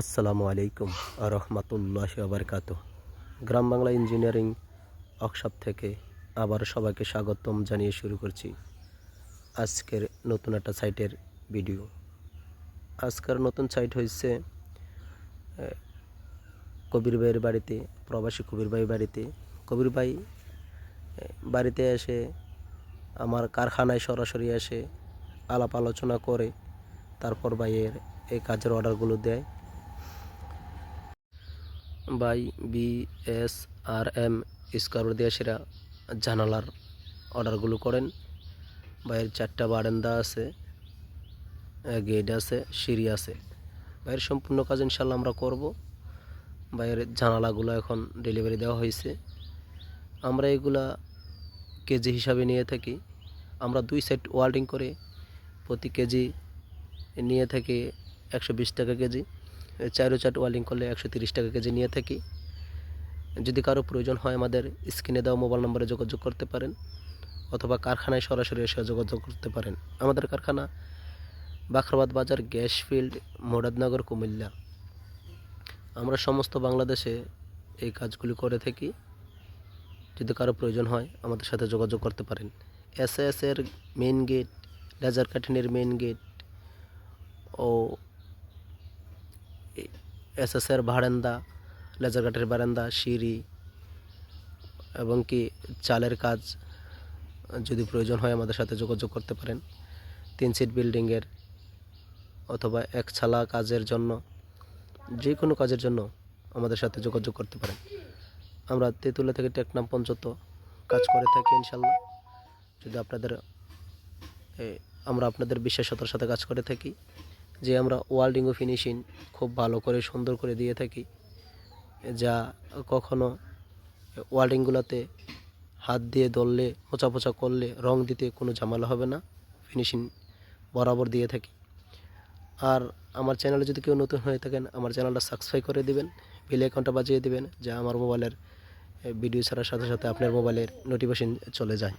আসসালামু আলাইকুম রহমতুল্লাহ আবরকাত গ্রাম বাংলা ইঞ্জিনিয়ারিং ওয়ার্কশপ থেকে আবার সবাইকে স্বাগতম জানিয়ে শুরু করছি আজকের নতুন একটা সাইটের ভিডিও। আজকের নতুন সাইট হয়েছে কবির ভাইয়ের বাড়িতে, প্রবাসী কবির ভাই বাড়িতে। কবির ভাই বাড়িতে এসে আমার কারখানায় সরাসরি এসে আলাপ আলোচনা করে, তারপর ভাইয়ের এই কাজের অর্ডারগুলো দেয়। By B S R M স্কারো দেশেরা জানালার অর্ডারগুলো করেন। বাইরের চারটা বারান্দা আছে গেট আছে, সিঁড়ি আছে। বাইরের সম্পূর্ণ কাজ ইনশাল্লাহ আমরা করব। বাইরের জানালাগুলো এখন ডেলিভারি দেওয়া হয়েছে। আমরা এগুলা কেজি হিসাবে নিয়ে থাকি। আমরা দুই সেট ওয়ার্ডিং করে প্রতি কেজি নিয়ে থাকি একশো বিশ টাকা কেজি। চারো চাট ওয়ার্ল্ডিং করলে একশো তিরিশ টাকা কেজি নিয়ে থাকি। যদি কারও প্রয়োজন হয় আমাদের স্ক্রিনে দেওয়া মোবাইল নম্বরে যোগাযোগ করতে পারেন, অথবা কারখানায় সরাসরি এসে যোগাযোগ করতে পারেন। আমাদের কারখানা বাখরাবাদ বাজার, গ্যাস ফিল্ড, মোরাদনগর, কুমিল্লা। আমরা সমস্ত বাংলাদেশে এই কাজগুলি করে থাকি। যদি কারও প্রয়োজন হয় আমাদের সাথে যোগাযোগ করতে পারেন। এস এর মেন গেট লেজার কাঠিনের মেন গেট ও এসএসের বারান্দা লেজার কাঠের বারান্দা, সিঁড়ি এবং কি চালের কাজ যদি প্রয়োজন হয় আমাদের সাথে যোগাযোগ করতে পারেন। তিন সিট বিল্ডিংয়ের অথবা এক ছালা কাজের জন্য, যে কোনো কাজের জন্য আমাদের সাথে যোগাযোগ করতে পারেন। আমরা তেঁতুলা থেকে টেকনাম পর্যন্ত কাজ করে থাকি ইনশাল্লাহ যদি আপনাদের আমরা আপনাদের বিশ্বাসতার সাথে কাজ করে থাকি যে আমরা ওয়ার্ল্ডিং ও ফিনিশিং খুব ভালো করে, সুন্দর করে দিয়ে থাকি, যা কখনো ওয়ার্ল্ডিংগুলোতে হাত দিয়ে দললে মোচা পোচা করলে, রং দিতে কোনো ঝামেলা হবে না ফিনিশিং বরাবর দিয়ে থাকি। আর আমার চ্যানেলে যদি কেউ নতুন হয়ে থাকেন, আমার চ্যানেলটা সাবস্ক্রাইব করে দিবেন বেল আইকনটা বাজিয়ে দিবেন, যা আমার মোবাইলের ভিডিও ছাড়ার সাথে সাথে আপনার মোবাইলের নোটিফিকেশন চলে যায়।